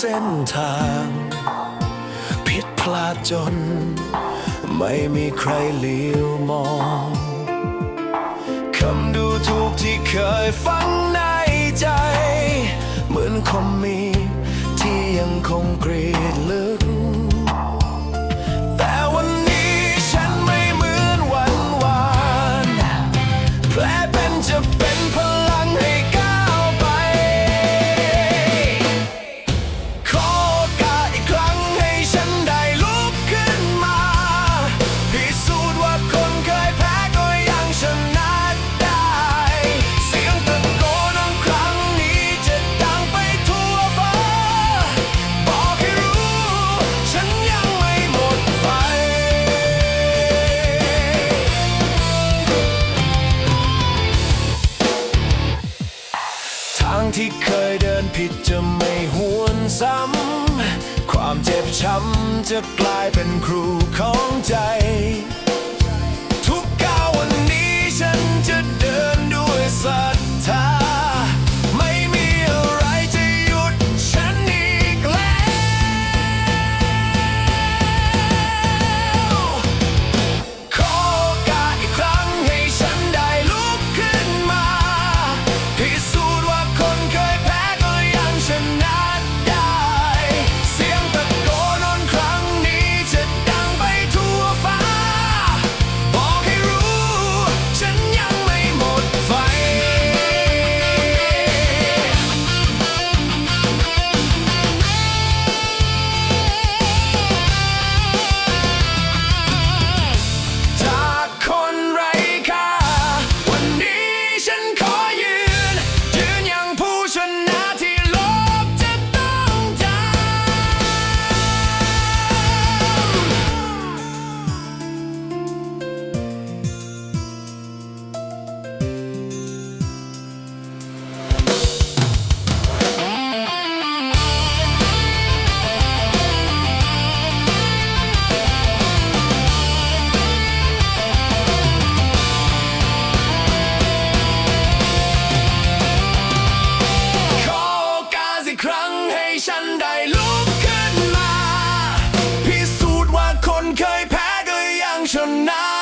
เส้นทาง ผิดพลาดจน ไม่มีใครเลี้ยวมองคำดูถูกที่เคยฝังในใจ เหมือนคมมีที่ยังคงกรีดลึกแต่วันนี้ฉันไม่เหมือนวันวาน ที่เคยเดินผิดจะไม่หวนซ้ำ ความเจ็บช้ำจะกลายเป็นครูของใจ ให้ฉันได้ลุกขึ้นมา พิสูจน์ว่าคนเคยแพ้ก็ยังชนะ